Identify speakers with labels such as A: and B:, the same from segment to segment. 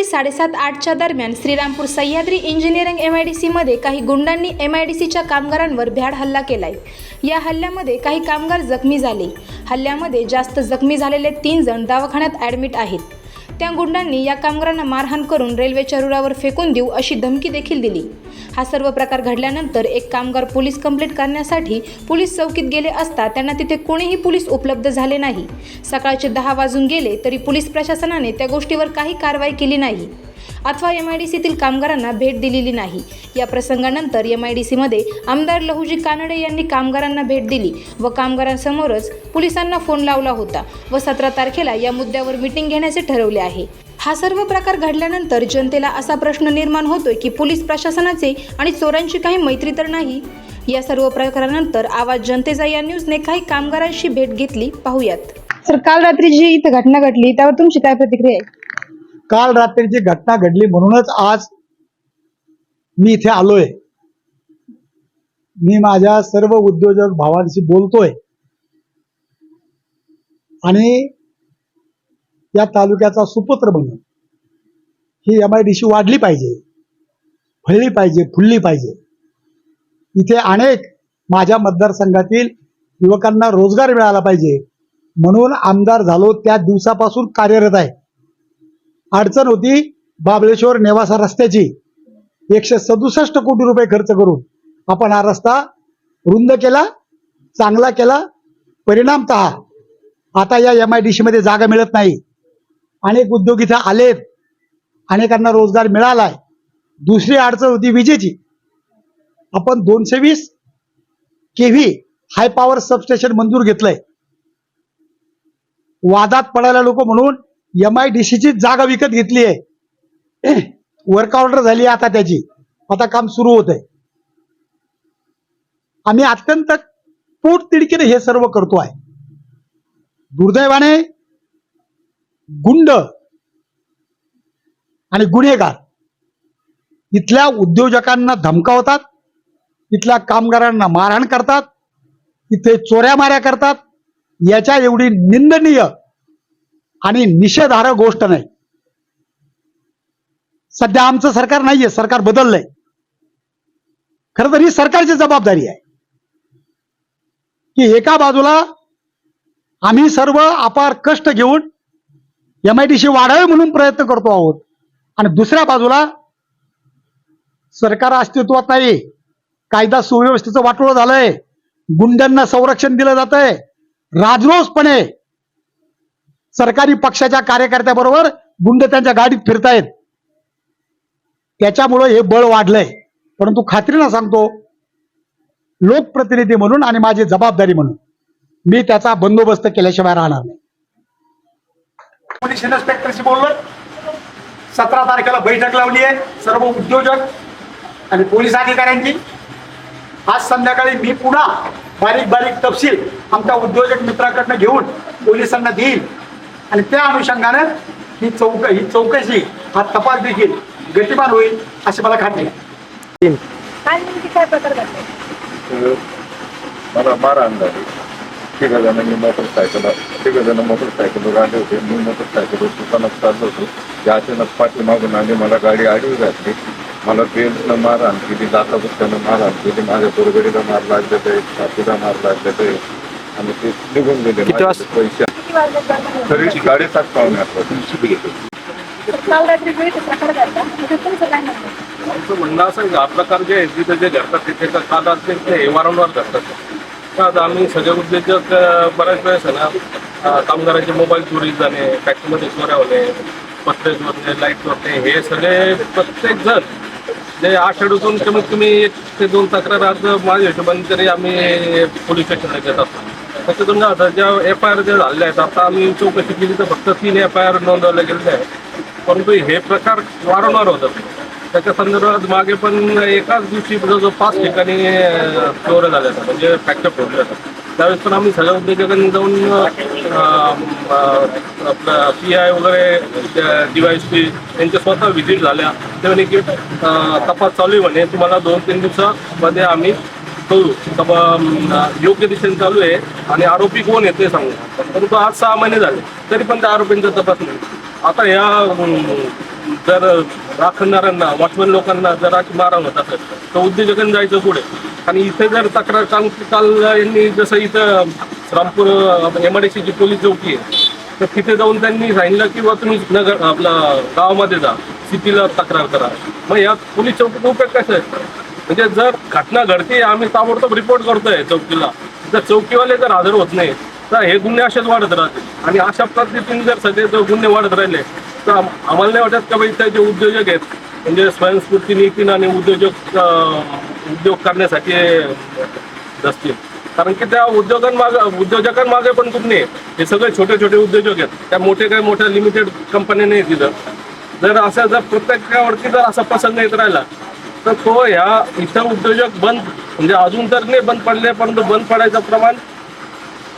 A: रात्री साडेसात आठच्या दरम्यान Shrirampur Sahyadri engineering M I D सीमध्ये काही गुंडांनी एम आय डी सीच्या कामगारांवर भ्याड हल्ला केलाय. या हल्ल्यामध्ये काही कामगार जखमी झाले. हल्ल्यामध्ये जास्त जखमी झालेले तीन जण दवाखान्यात ॲडमिट आहेत. त्या गुंडांनी या कामगारांना मारहाण करून रेल्वेच्या रुळावर फेकून देऊ अशी धमकी देखील दिली. हा सर्व प्रकार घडल्यानंतर एक कामगार पोलीस कंप्लेंट करण्यासाठी पोलीस चौकीत गेले असता त्यांना तिथे कोणीही पोलीस उपलब्ध झाले नाही. सकाळचे दहा वाजून गेले तरी पोलीस प्रशासनाने त्या गोष्टीवर काही कारवाई केली नाही. अथवा एम आय डी सीतील कामगारांना भेट दिलेली नाही. या प्रसंगानंतर एम आय डी सीमध्ये आमदार लहुजी कानडे यांनी कामगारांना भेट दिली व कामगारांसमोरच पोलिसांना फोन लावला होता व सतरा तारखेला या मुद्द्यावर मिटिंग घेण्याचे ठरवले आहे. हा सर्व प्रकार घडल्यानंतर जनतेला असा प्रश्न निर्माण होतोय की पोलीस प्रशासनाचे आणि चोरांची काही मैत्री तर नाही? या सर्व प्रकारानंतर आवाज जनतेचा या न्यूजने काही कामगारांशी भेट घेतली. पाहूयात.
B: सर काल रात्री जी इथं घटना घडली त्यावर तुमची काय प्रतिक्रिया आहे?
C: काल रात्रीची घटना घडली म्हणूनच आज मी इथे आलोय. मी माझ्या सर्व उद्योजक भावांशी बोलतोय. आणि या तालुक्याचा सुपुत्र म्हणून ही एम आय डी सी वाढली पाहिजे फळली पाहिजे फुलली पाहिजे. इथे अनेक माझ्या मतदारसंघातील युवकांना रोजगार मिळाला पाहिजे म्हणून आमदार झालो त्या दिवसापासून कार्यरत आहे. अडचण होती बाबळेश्वर नेवासा रस्त्याची. एकशे सदुसष्ट कोटी रुपये खर्च करून आपण हा रस्ता रुंद केला चांगला केला परिणामत आता या एम आय डी सी मध्ये जागा मिळत नाही. अनेक उद्योग इथं आलेत. अनेकांना रोजगार मिळालाय. दुसरी अडचण होती विजेची. आपण दोनशे वीस केव्ही हाय पॉवर सबस्टेशन मंजूर घेतलंय. वादात पडायला लोक म्हणून एम आय डी सीची जागा विकत घेतली आहे. वर्क ऑर्डर झाली आता त्याची. आता काम सुरू होत आहे आम्ही अत्यंत पोट तिडकीने हे सर्व करतो आहे. दुर्दैवाने गुंड आणि गुन्हेगार इथल्या उद्योजकांना धमकावतात इथल्या कामगारांना मारहाण करतात इथे चोऱ्या माऱ्या करतात याच्या एवढी निंदनीय आणि निषेधार्ह गोष्ट नाही. सध्या आमचं सरकार नाहीये सरकार बदललंय. खर तर ही सरकारची जबाबदारी आहे. की एका बाजूला आम्ही सर्व अपार कष्ट घेऊन एम आय डी सी वाढावे म्हणून प्रयत्न करतो आहोत आणि दुसऱ्या बाजूला सरकार अस्तित्वात नाही. कायदा सुव्यवस्थेचं वाटोळं झालंय. गुंड्यांना संरक्षण दिलं जात आहे राजरोसपणे सरकारी पक्षाच्या कार्यकर्त्याबरोबर गुंड त्यांच्या गाडीत फिरतायत. त्याच्यामुळं हे बळ वाढलंय. परंतु खात्रीनं सांगतो लोकप्रतिनिधी म्हणून आणि माझी जबाबदारी म्हणून मी त्याचा बंदोबस्त केल्याशिवाय राहणार नाही.
D: पोलीस इन्स्पेक्टरशी बोललो सतरा तारखेला बैठक लावली आहे सर्व उद्योजक आणि पोलीस अधिकाऱ्यांची. आज संध्याकाळी मी पुन्हा बारीक बारीक तपशील आमच्या उद्योजक मित्राकडनं घेऊन पोलिसांना देईल. आणि त्या अनुषंगानं ही चौक ही चौकशी हा तपास देखील गतिमान होईल अशी मला खात्री आहे.
B: काय नेमकी काय प्रकार घडले?
E: मला मारहाण झाली तिघ जणांनी मोटरसायकल तिघ जण मोटरसायकलवर आले होते. मी मोटरसायकलवर दुकानात चाललो होतो. त्या अचानक पाठीमागून आली मला गाडी आडवी घातली. मला बेल्टनं मारहाण केली दाता बुत्त्यानं मारहाण केली माझ्या बरोबरीला मार लागलेलं आहे. छातीला मार लागलेलं आहे. आणि ते निघून गेले. माझे पैसे? तरी साडेसात पावणे आठ वाजता
B: तर काल रात्री प्रकार घडला?
F: आमचं म्हणणं असं हा प्रकार जे तिथे जे घडतात तिथे काल असते ते वारंवार घडतात. आता आम्ही सगळे उद्योजक बऱ्याच वेळेस आहे ना कामगारांचे मोबाईल चोरी जाणे फॅक्टरीमध्ये चोऱ्या होणे पत्रे चोरणे लाइट चोरणे हे सगळे प्रत्येक जण जे आषाढीतून कमीत कमी एक ते दोन तक्रार आज माझ्या हिशोबाने तरी आम्ही पोलीस स्टेशनला घेत असतो. त्याच्यातून आता ज्या एफ आय आर ज्या झालेल्या आहेत आता आम्ही चौकशी केली तर फक्त तीन एफ आय आर नोंदवल्या गेलेल्या आहेत. परंतु हे प्रकार वारंवार होतात. त्याच्या संदर्भात मागे पण एकाच दिवशी जवळजवळ पाच ठिकाणी चोर झाले झाल्या होत्या म्हणजे फॅक्टर फोडले जातात त्यावेळेस पण आम्ही सगळ्या उद्योजकांनी जाऊन आपलं पी आय वगैरे डीवायस पी यांच्या स्वतः व्हिजिट झाल्या. ते म्हणे की तपास चालू आहे म्हणे. तुम्हाला दोन तीन दिवसामध्ये आम्ही करू तब योग्य दिशेने चालू आहे आणि आरोपी कोण आहे ते सांगू. परंतु आज सहा महिने झाले तरी पण त्या आरोपींचा तपास नाही. आता या जर राखणाऱ्यांना वॉचमन लोकांना जर अशी मारहाण होत असेल तर उद्योजकांनी जायचं पुढे. आणि इथे जर तक्रार काल काल यांनी जसं इथं रामपूर एम आय डी सीची पोलीस चौकी आहे तर तिथे जाऊन त्यांनी सांगितलं की बा तुम्ही नगर आपला गावामध्ये जा सिटीला तक्रार करा. मग या पोलीस चौकीचा उपयोग कसा आहे? म्हणजे जर घटना घडते आम्ही ताबडतोब रिपोर्ट करतोय चौकीला. जर चौकीवाले जर हजर होत नाही तर हे गुन्हे असेच वाढत राहतील. आणि अशा पद्धतीने जर सगळे जर गुन्हे वाढत राहिले तर आम्हाला नाही वाटत का बाई जे उद्योजक आहेत म्हणजे स्वयंस्फूर्ती नितीन आणि उद्योजक उद्योग करण्यासाठी असतील कारण की त्या उद्योगांमागे उद्योजकांमागे पण गुन्हे हे सगळे छोटे छोटे उद्योजक आहेत. त्या मोठे काही मोठ्या लिमिटेड कंपन्या नाही तिथं जर असं जर प्रत्येकावरती जर असा प्रसंग येत राहिला तर तो ह्या इथं उद्योजक बंद म्हणजे अजून तर नाही बंद पडले परंतु बंद पडायचं प्रमाण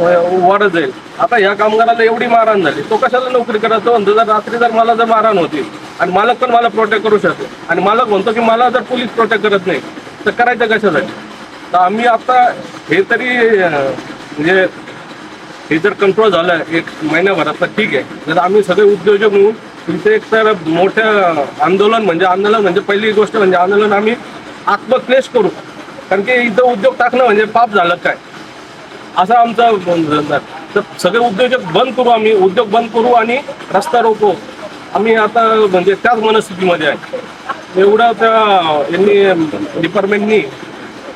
F: वाढत जाईल. आता ह्या कामगाराला एवढी मारहाण झाली. तो कशाला नोकरी करायचं म्हणतो जर रात्री जर मला जर मारहाण होती आणि मालक पण मला प्रोटेक्ट करू शकतो आणि मालक म्हणतो की मला जर पोलीस प्रोटेक्ट करत नाही तर करायचं कशासाठी? तर आम्ही आता हे तरी म्हणजे हे जर कंट्रोल झालं एक महिन्याभरात तर ठीक आहे. जर आम्ही सगळे उद्योजक मिळून तिथे एक तर मोठं आंदोलन म्हणजे आंदोलन म्हणजे पहिली गोष्ट म्हणजे आंदोलन आम्ही आत्मक्लेश करू. कारण की इथं उद्योग टाकणं म्हणजे पाप झालं काय? असं आमचं तर सगळे उद्योजक बंद करू आम्ही उद्योग बंद करू आणि रस्ता रोको. आम्ही आता म्हणजे त्याच मनस्थितीमध्ये आहे. एवढं त्या यांनी डिपार्टमेंटनी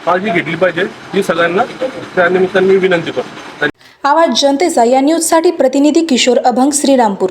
F: काळजी घेतली पाहिजे ही सगळ्यांना. त्यानिमित्ताने मी विनंती करतो.
A: आवाज जनतेचा या न्यूजसाठी प्रतिनिधी किशोर अभंग श्रीरामपूर.